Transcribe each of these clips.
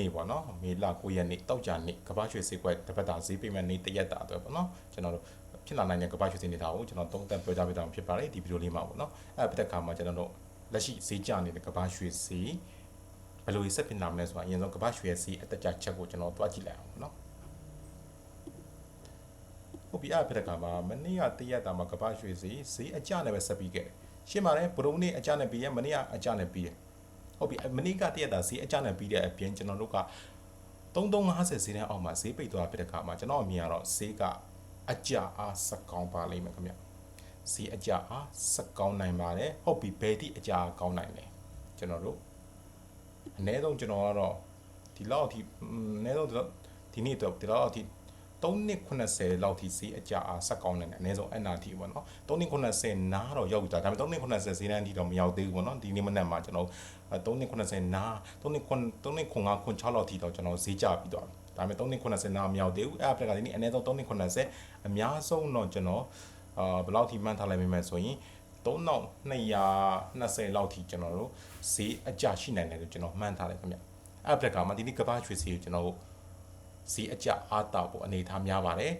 နေ့ပေါ့နော်မေလ9ရက်နေ့တောက်ကြနေ့ကမ္ဘာရွှေဈေးကွက်တစ်ပတ်တာဈေးပိမဲ့နေ့တရက်တာအတွက်ပေါ့နော်ကျွန်တော်တို့ဖြစ်လာနိုင်တဲ့ကမ္ဘာရွှေဈေးနေတာကိုကျွန်တော်သုံးသပ်ပြောကြားပေးတာဖြစ်ပါတယ်ဒီဗီဒီယိုလေးမှာပေါ့နော်အဲ့ဖြစ်တဲ့အခါမှာကျွန်တော်တို့လက်ရှိဈေးကျနေတဲ့ကမ္ဘာရွှေဈေးဘယ်လိုဆက်ဖြစ်လာမလဲဆိုတာအရင်ဆုံးကမ္ဘာရွှေရဲ့ဈေးအတက်ကြချက်ကိုကျွန်တော်တွားကြည့်လိုက်အောင်ပေါ့နော်ဟုတ်ပြီအဲ့ဖြစ်တဲ့အခါမှာမနေ့ကတရက်တာမှာကမ္ဘာရွှေဈေးဈေးအကျနဲ့ပဲဆက်ပြီးခဲ့တယ်ရှင်းပါတယ်ဘုရုံနေ့အကျနဲ့ပြီးရမနေ့ကအကျနဲ့ပြီးရ ဟုတ်ပြီမနေ့ကတရက်တာဈေးအကျနဲ့ပြီးတဲ့အပြင်ကျွန်တော်တို့က3350ဈေးတန်းအောက်မှာဈေးပိတ်သွားဖြစ်တဲ့အခါမှာကျွန်တော်အမြင်ကတော့ဈေးကအကျအားစကောင်းပါလိမ့်မယ်ခင်ဗျဈေးအကျအားစကောင်းနိုင်ပါတယ်ဟုတ်ပြီဘယ်တိအကျအားကောင်းနိုင်လဲကျွန်တော်တို့အနည်းဆုံးကျွန်တော်ကတော့ဒီလောက်အထိအနည်းဆုံးဒီနေ့တော့ဒီလောက်အထိ 390လောက်ထိဈေးအကျအားဆက်ကောင်းနိုင်တယ်အနည်းဆုံးအဲ့နာထိပေါ့နော်390နားတော့ရောက်ပြီဒါပေမဲ့390ဈေးတန်းအထိတော့မရောက်သေးဘူးပေါ့နော်ဒီနေ့မနက်မှာကျွန်တော်390နား390 395ခွန်6လောက်ထိတော့ကျွန်တော်ဈေးကျပြီးတော့ဒါပေမဲ့390နားမရောက်သေးဘူးအဲ့အပက်ကဒီနေ့အနည်းဆုံး390အများဆုံးတော့ကျွန်တော်အာဘယ်လောက်ထိမှန်းထားလိုက်မိမယ်ဆိုရင်3220လောက်ထိကျွန်တော်တို့ဈေးအကျရှိနိုင်တယ်လို့ကျွန်တော်မှန်းထားတယ်ခင်ဗျအဲ့အပက်ကမှာဒီနေ့ကဘာရွှေဈေးကိုကျွန်တော်တို့ ဈေးအကျအားတာဖို့အနေထားများပါတယ်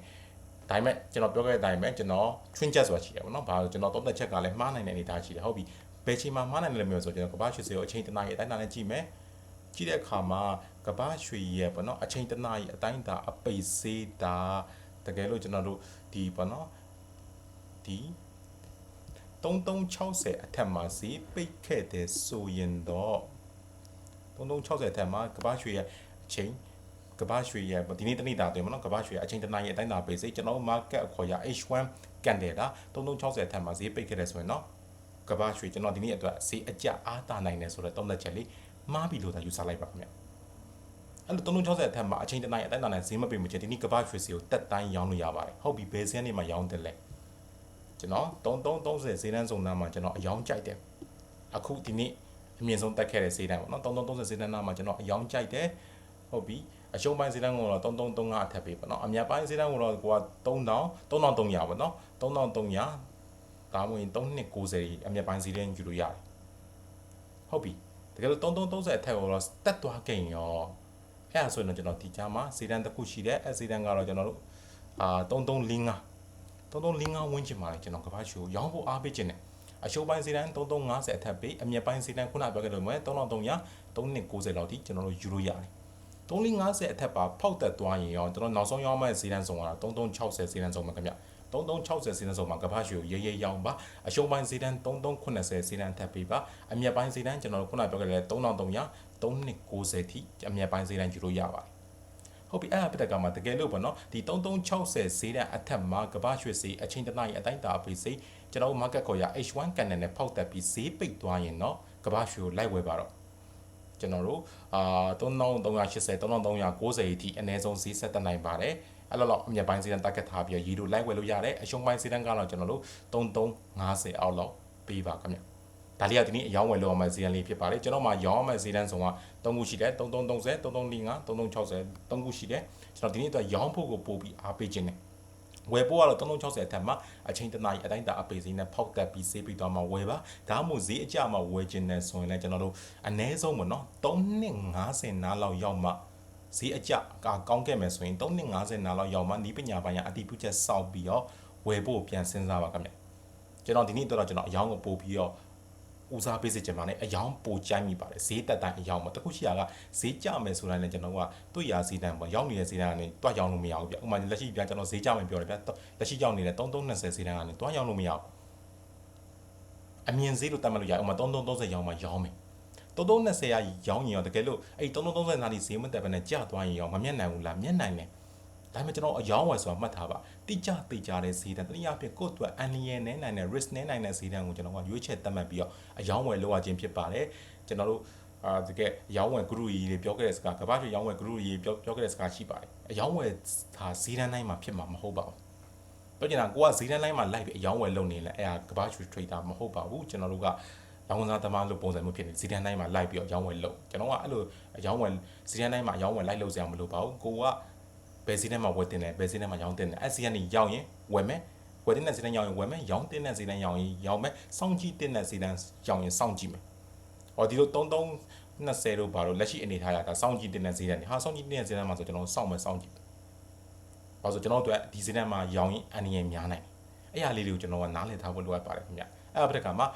ဒါပေမဲ့ကျွန်တော်ပြောခဲ့တဲ့အတိုင်းပဲကျွန်တော်ချွင်းချက်ဆိုတာရှိတယ်ပေါ့နော်။ဘာလို့ကျွန်တော်သုံးသက်ချက်ကလည်းမှားနိုင်တဲ့အနေအထားရှိတယ်ဟုတ်ပြီ။ဘယ်ချိန်မှာမှားနိုင်တယ်လဲမျိုးဆိုကျွန်တော်ကဘာရွှေစေကိုအချိန်တနားရီအတိုင်းအတာနဲ့ကြည့်မယ်။ကြည့်တဲ့အခါမှာကဘာရွှေရဲ့ပေါ့နော်အချိန်တနားရီအတိုင်းအတာအပိတ်စေးတာတကယ်လို့ကျွန်တော်တို့ဒီပေါ့နော်ဒီ3360အထက်မှာဈေးပိတ်ခဲ့တဲ့ဆိုရင်တော့3360အထက်မှာကဘာရွှေရဲ့အချိန် ကဘာရွှေရဲ့ဒီနေ့တနေ့တာတွင်မနော်ကဘာရွှေအချိန်တနားရဲ့အတိုင်းတာပေးစိကျွန်တော် market အခေါ်ရ H1 ကန်တယ်တာ3360ထက်မှာဈေးပိတ်ခဲ့တယ်ဆိုရင်နော်ကဘာရွှေကျွန်တော်ဒီနေ့အတွက်ဈေးအကျအားတာနိုင်တယ်ဆိုတော့သုံးသက်ချက်လေးမှားပြီလို့သာယူဆလိုက်ပါခင်ဗျအဲ့လို3360အထက်မှာအချိန်တနားရဲ့အတိုင်းတာနဲ့ဈေးမပိတ်မချင်ဒီနေ့ကဘာရွှေစီကိုတက်တိုင်းရောင်းလို့ရပါတယ်ဟုတ်ပြီဘယ်ဈေးနေမှာရောင်းတယ်လဲကျွန်တော်3330ဈေးတန်းစုံနာမှာကျွန်တော်အယောင်းကြိုက်တယ်အခုဒီနေ့အမြင့်ဆုံးတက်ခဲ့တဲ့ဈေးတန်းပေါ့နော်3330ဈေးတန်းနာမှာကျွန်တော်အယောင်းကြိုက်တယ်ဟုတ်ပြီ အရှုံးပိုင်းဈေးတန်းကတော့3335အထက်ပေးပေါ့နော်အမြတ်ပိုင်းဈေးတန်းကတော့ကိုက3000 3300ပေါ့နော်3300ဒါမှမဟုတ်3290အမြတ်ပိုင်းဈေးတန်းယူလို့ရတယ်ဟုတ်ပြီတကယ်လို့3330အထက်ကိုတော့တက်သွားခဲ့ရင်ရောအဲ့ဒါဆိုရင်တော့ကျွန်တော်ဒီကြားမှာဈေးတန်းတစ်ခုရှိတယ်အဲ့ဈေးတန်းကတော့ကျွန်တော်တို့အာ3345 3345ဝန်းကျင်မှာလေကျွန်တော်ကဘာချိုရောင်းဖို့အားပေးခြင်းနဲ့အရှုံးပိုင်းစီတန်း3350အထက်ပေးအမြက်ပိုင်းစီတန်းခုနပြောခဲ့လို့မဲ့3300 3290လောက်ထိကျွန်တော်တို့ယူလို့ရတယ် 350အထက်ပါဖောက်တက်သွားရင်ရောကျွန်တော်နောက်ဆုံးရောင်းမဲ့ဈေးတန်းဆောင်တာ3360ဈေးတန်းဆောင်မှာခင်ဗျ3360ဈေးတန်းဆောင်မှာကပ္ပရွှေကိုရေးရေးရောင်းပါအရှုံးပိုင်းဈေးတန်း3380ဈေးတန်းထပ်ပေးပါအမြတ်ပိုင်းဈေးတန်းကျွန်တော်တို့ခုနပြောခဲ့တဲ့3300 3290ထိအမြတ်ပိုင်းဈေးတန်းယူလို့ရပါတယ်ဟုတ်ပြီအဲ့ဒါပြတဲ့ကမှာတကယ်လို့ပေါ့နော်ဒီ3360ဈေးတန်းအထက်မှာကပ္ပရွှေဈေးအချိန်တနားရီအတိုင်းတာပေးစိကျွန်တော် market ခေါ်ရ H1 ကန်နယ်နဲ့ဖောက်တက်ပြီးဈေးပိတ်သွားရင်တော့ကပ္ပရွှေကိုလိုက်ဝယ်ပါတော့ ကျွန်တော်တို့အာ3380 3390အထိအနည်းဆုံးဈေးဆက်တက်နိုင်ပါတယ်အဲ့လိုတော့အမြတ်ပိုင်းဈေးတန်း target ထားပြီးရေတို့လိုက်ဝယ်လို့ရတယ်အရှုံးပိုင်းဈေးတန်းကတော့ကျွန်တော်တို့3350အောက်လောက်ပေးပါခင်ဗျဒါလေးကဒီနေ့အယောင်းဝယ်လို့ရမယ့်ဈေးတန်းလေးဖြစ်ပါတယ်ကျွန်တော်မှရောင်းရမယ့်ဈေးတန်းဆုံးက3ခုရှိတယ်3330 3345 3360 3ခုရှိတယ်ကျွန်တော်ဒီနေ့အတွက်ရောင်းဖို့ကိုပို့ပြီးအားပေးခြင်းနဲ့ ဝယ်ဖို့ကတော့3360အထက်မှာအချိန်တနားရီအတိုင်းတာအပေစီနဲ့ဖောက်တက်ပြီးဆေးပြီးတော့မှဝယ်ပါဒါမှမဟုတ်ဈေးအကျမှဝယ်ခြင်းနဲ့ဆိုရင်လည်းကျွန်တော်တို့အနည်းဆုံးပေါ့နော်350နားလောက်ရောက်မှဈေးအကျကကောင်းခဲ့မယ်ဆိုရင်350နားလောက်ရောက်မှဤပညာပိုင်းကအတိပြုချက်စောက်ပြီးတော့ဝယ်ဖို့ပြန်စဉ်းစားပါခင်ဗျကျွန်တော်ဒီနေ့တော့ကျွန်တော်အယောင်းကိုပို့ပြီးတော့ ဦးစားပေးစေချင်ပါနဲ့အယောင်ပိုကြိုက်မိပါတယ်ဈေးတက်တိုင်းအယောင်မှာတခုရှိတာကဈေးကျမယ်ဆိုတာနဲ့ကျွန်တော်ကတွေ့ရဈေးတန်းပေါ့ရောက်နေတဲ့ဈေးတန်းကနေတွားရောင်းလို့မရဘူးဗျဥပမာလက်ရှိပြကျွန်တော်ဈေးကျမယ်ပြောတယ်ဗျလက်ရှိရောက်နေတဲ့3320ဈေးတန်းကနေတွားရောင်းလို့မရဘူးအမြင်ဈေးလို့တတ်မှတ်လို့ရဥပမာ3330ရောင်းမှရောင်းမယ်3320ရရောင်းရင်ရောတကယ်လို့အဲ့3330နားဒီဈေးမတက်ဘဲနဲ့ကျသွားရင်ရောမမျက်နိုင်ဘူးလားမျက်နိုင်တယ် ဒါပေမဲ့ကျွန်တော်အယောင်းဝယ်ဆိုတာမှတ်ထားပါတိကျတိကျတဲ့ဈေးတန်းတနည်းအားဖြင့်ကိုယ့်အတွက်အန်လီယယ်နဲနိုင်တဲ့ risk နဲနိုင်တဲ့ဈေးတန်းကိုကျွန်တော်ကရွေးချယ်သတ်မှတ်ပြီးတော့အယောင်းဝယ်လုပ်ရခြင်းဖြစ်ပါတယ်ကျွန်တော်တို့အာတကယ်ရောင်းဝယ်ဂရုကြီးတွေပြောခဲ့တဲ့စကားကမ္ဘာ့ပြည်ရောင်းဝယ်ဂရုကြီးပြောပြောခဲ့တဲ့စကားရှိပါတယ်အယောင်းဝယ်ဟာဈေးတန်းတိုင်းမှာဖြစ်မှာမဟုတ်ပါဘူးပြောချင်တာကိုကဈေးတန်းတိုင်းမှာလိုက်ပြီးအယောင်းဝယ်လုပ်နေလဲအဲ့ဒါကမ္ဘာ့ရွှေ trader မဟုတ်ပါဘူးကျွန်တော်တို့ကလောင်စားသမားလို့ပုံစံမျိုးဖြစ်နေစီတန်းတိုင်းမှာလိုက်ပြီးတော့ရောင်းဝယ်လုပ်ကျွန်တော်ကအဲ့လိုရောင်းဝယ်စီတန်းတိုင်းမှာရောင်းဝယ်လိုက်လုပ်စရာမလိုပါဘူးကိုကဘ ယ်စီးထဲမှာဝယ်တင်တယ်ဘယ်စီးထဲမှာရောင်းတင်တယ်အဲ့စီကနေရောက်ရင်ဝယ်မယ်ဝယ်တင်တဲ့စီးတန်းရောင်းရင်ဝယ်မယ်ရောင်းတင်တဲ့စီးတန်းရောင်းရင်ရောင်းမယ်စောင့်ကြည့်တင်တဲ့စီးတန်းရောင်းရင်စောင့်ကြည့်မယ်ဟောဒီလို33 20တို့ဘာလို့လက်ရှိအနေထားရတာစောင့်ကြည့်တင်တဲ့ဈေးတန်းနေဟာစောင့်ကြည့်တင်တဲ့ဈေးတန်းမှာဆိုကျွန်တော်စောင့်မယ်စောင့်ကြည့်ဘာလို့ဆိုကျွန်တော်တို့ဒီဈေးတန်းမှာရောင်းရင်အန္တရာယ်များနိုင်တယ်အဲ့အရာလေးတွေကိုကျွန်တော်ကနားလည်ထားဖို့လိုအပ်ပါတယ်ခင်ဗျအဲ့ဒါပြတဲ့ကမှာ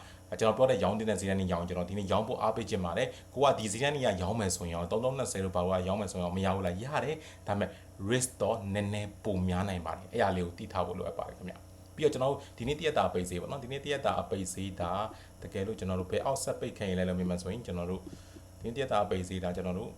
ကျွန်တော်ပြောတဲ့ရောင်းတင်တဲ့ဈေးတန်းနေရောင်းကျွန်တော်ဒီနေ့ရောင်းဖို့အားပေးခြင်းပါတယ်ကိုကဒီဈေးတန်းနေရရောင်းမယ်ဆိုရင်တော့3320လို့ဘာလို့ရောင်းမယ်ဆိုရင်မရဘူးလားရတယ်ဒါပေမဲ့ risk တော့နည်းနည်းပုံများနိုင်ပါတယ်အဲ့အရာလေးကိုသိထားဖို့လိုအပ်ပါတယ်ခင်ဗျပြီးတော့ကျွန်တော်တို့ဒီနေ့တရက်တာပိတ်စေးပေါ့နော်ဒီနေ့တရက်တာအပိတ်စေးဒါတကယ်လို့ကျွန်တော်တို့ဘယ်အောက်ဆက်ပိတ်ခံရင်လည်းလို့မြင်မှဆိုရင်ကျွန်တော်တို့ဒီနေ့တရက်တာပိတ်စေးဒါကျွန်တော်တို့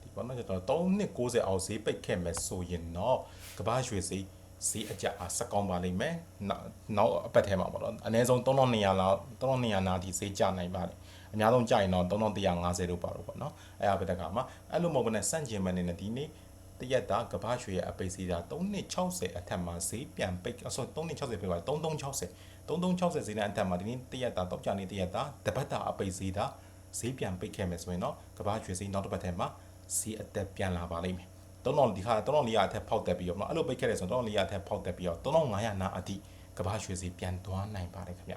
ဒီပေါ်မှာကျွန်တော်390အောက်ဈေးပိတ်ခဲ့မယ်ဆိုရင်တော့ကမ္ဘာရွှေဈေး ဈေးအကြအားစကောင်းပါလိမ့်မယ်နောက်နောက်အပတ်ထဲမှာပေါ့နော်အနည်းဆုံး3200လောက်3200နာဒီဈေးကျနိုင်ပါတယ်အများဆုံးကျရင်တော့3150လို့ပါတော့ပေါ့နော်အဲ့အပတ်တက်ကမှာအဲ့လိုမဟုတ်ဘဲနဲ့စန့်ကျင်မဲ့နေနဲ့ဒီနေ့တရက်တာကဘာရွှေရဲ့အပိတ်စီတာ360အထက်မှာဈေးပြန်ပိတ်အဆော360ပြပါ3360 3360ဈေးနဲ့အထက်မှာဒီနေ့တရက်တာတောက်ကြနေတရက်တာတပတ်တာအပိတ်စီတာဈေးပြန်ပိတ်ခဲ့မယ်ဆိုရင်တော့ကဘာရွှေဈေးနောက်တစ်ပတ်ထဲမှာဈေးအသက်ပြန်လာပါလိမ့်မယ် 3000ဒီခါ3400အထက်ဖောက်တက်ပြီးတော့เนาะအဲ့လိုပိတ်ခဲ့တယ်ဆိုတော့3400အထက်ဖောက်တက်ပြီးတော့3500နာအထိကဘာရွှေဈေးပြန်သွားနိုင်ပါတယ်ခင်ဗျ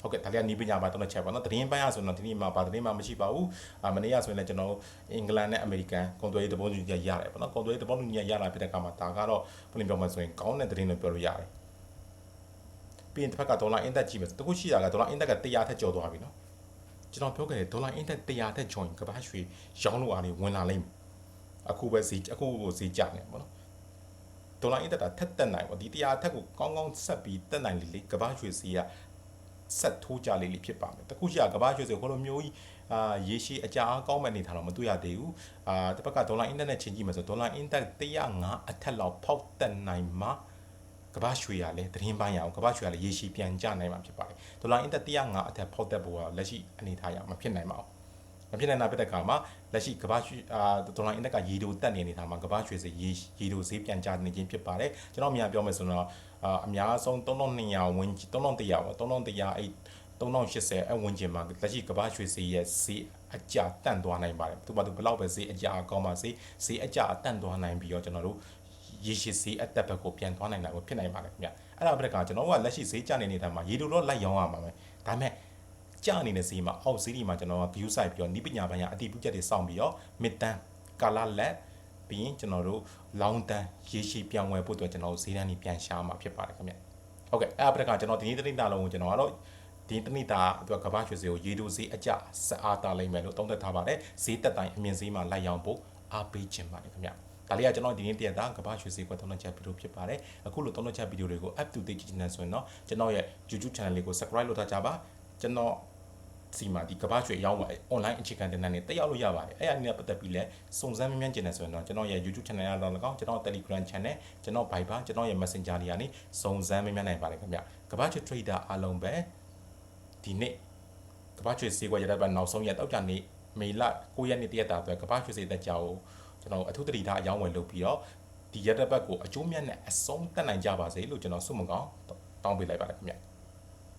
ဟုတ်ကဲ့ဒါလေးကနီးပညာပါတော့ချက်ပါနော်သတင်းပိုင်းရဆိုတော့ဒီနေ့မှာဗာသတင်းမှမရှိပါဘူးအာမနေ့ကဆိုရင်လည်းကျွန်တော်အင်္ဂလန်နဲ့အမေရိကန်ကွန်သွေးသဘောတူညီချက်ရတယ်ပေါ့နော်ကွန်သွေးသဘောတူညီချက်ရလာဖြစ်တဲ့အခါမှာဒါကတော့ဘယ်လိုပြောမလဲဆိုရင်ကောင်းတဲ့သတင်းလို့ပြောလို့ရတယ်ပြီးရင်တစ်ဖက်ကဒေါ်လာအင်တက်ကြည့်မယ်တခုရှိတာကဒေါ်လာအင်တက်က100ထက်ကျော်သွားပြီနော်ကျွန်တော်ပြောခဲ့တယ်ဒေါ်လာအင်တက်100ထက်ကျော်ရင်ကဘာရွှေရောင်းလို့အားနေဝင်လာလိမ့်မယ် အခုပဲဈေးအခုကိုဈေးကျနေပေါ့နော်ဒေါ်လာအင်တက်ကထက်တက်နိုင်ပေါ့ဒီ100ထက်ကိုကောင်းကောင်းဆက်ပြီးတက်နိုင်လေလေကဘာရွှေဈေးကဆက်ထိုးကြလေးလေးဖြစ်ပါမယ်တခုရှိတာကဘာရွှေဈေးဟိုလိုမျိုးကြီးအာရေရှည်အကြအားကောင်းမဲ့နေထားတော့မတွေ့ရသေးဘူးအာတစ်ဖက်ကဒေါ်လာအင်တက်နဲ့ချိန်ကြည့်မယ်ဆိုဒေါ်လာအင်တက်105အထက်လောက်ဖောက်တက်နိုင်မှာကဘာရွှေရလဲသတင်းပိုင်းရအောင်ကဘာရွှေရလဲရေရှည်ပြန်ကျနိုင်မှာဖြစ်ပါတယ်ဒေါ်လာအင်တက်105အထက်ဖောက်တက်ဖို့ကလက်ရှိအနေထားရမဖြစ်နိုင်ပါဘူး မဖြစ်နိုင်တာဖြစ်တဲ့အခါမှာလက်ရှိကဘာရွှေအာဒေါ်လာအင်တက်ကရေတိုတက်နေနေတာမှာကဘာရွှေစေရေရေတိုဈေးပြန်ကျနေခြင်းဖြစ်ပါတယ်ကျွန်တော်အများပြောမယ်ဆိုတော့အာအများဆုံး3200ဝန်း3100ပေါ့3100အဲ့3080အဝန်းကျင်မှာလက်ရှိကဘာရွှေစေရဲ့ဈေးအကျတန့်သွားနိုင်ပါတယ်သူဘာသူဘလောက်ပဲဈေးအကျအကောင်းပါစေဈေးအကျအတန့်သွားနိုင်ပြီးတော့ကျွန်တော်တို့ရေရှည်ဈေးအတက်ဘက်ကိုပြန်သွားနိုင်တာကိုဖြစ်နိုင်ပါတယ်ခင်ဗျအဲ့ဒါပြတဲ့ကကျွန်တော်ကလက်ရှိဈေးကျနေနေတာမှာရေတိုတော့လိုက်ရောင်းရမှာပဲဒါပေမဲ့ ကြနေတဲ့ဈေးမှာအောက်ဈေးတွေမှာကျွန်တော်က view site ပြီးတော့နီးပညာပိုင်းကအတည်ပြုချက်တွေစောင့်ပြီးတော့ mid term ကာလာလက်ပြီးရင်ကျွန်တော်တို့ long term ရေရှည်ပြန်ဝယ်ဖို့အတွက်ကျွန်တော်တို့ဈေးတန်းတွေပြန်ရှာမှာဖြစ်ပါတယ်ခင်ဗျဟုတ်ကဲ့အဲ့အပတကကျွန်တော်ဒီနေ့တနေ့တာလုံးကိုကျွန်တော်ကတော့ဒီတနေ့တာအတွက်ကဘာရွှေဈေးကိုရေတိုဈေးအကျဆက်အားတာလိမ့်မယ်လို့သုံးသပ်ထားပါတယ်ဈေးတက်တိုင်းအမြင့်ဈေးမှာလိုက်ရောင်းဖို့အားပေးခြင်းပါတယ်ခင်ဗျဒါလေးကကျွန်တော်ဒီနေ့တရက်တာကဘာရွှေဈေးကွက်သုံးချက်ဗီဒီယိုဖြစ်ပါတယ်အခုလိုသုံးချက်ဗီဒီယိုတွေကို up to date ကြည့်နေဆိုရင်တော့ကျွန်တော်ရဲ့ YouTube channel လေးကို subscribe လုပ်ထားကြပါကျွန်တော် စီမှာဒီကဘာရွှေရောင်းပါ online အခြေခံတင်တဲ့နေတက်ရောက်လို့ရပါတယ်အဲ့အနည်းပတ်သက်ပြီးလဲစုံစမ်းမြန်းကျင်နေဆိုရင်တော့ကျွန်တော်ရဲ့ YouTube channel ရတော့၎င်းကျွန်တော် Telegram channel ကျွန်တော် Viber ကျွန်တော်ရဲ့ Messenger တွေကနေစုံစမ်းမြန်းနိုင်ပါတယ်ခင်ဗျကဘာရွှေ trader အားလုံးပဲဒီနေ့ကဘာရွှေဈေးကွက်ရတဲ့ဘက်နောက်ဆုံးရက်တောက်ကြနေမေလ9ရက်နေ့တရက်တာအတွက်ကဘာရွှေဈေးသက်ကြောကိုကျွန်တော်အထူးတတိထားအယောင်းဝယ်လုပ်ပြီးတော့ဒီရက်တဲ့ဘက်ကိုအကျိုးမြတ်နဲ့အဆုံးတက်နိုင်ကြပါစေလို့ကျွန်တော်ဆုမကောင်းတောင်းပေးလိုက်ပါတယ်ခင်ဗျ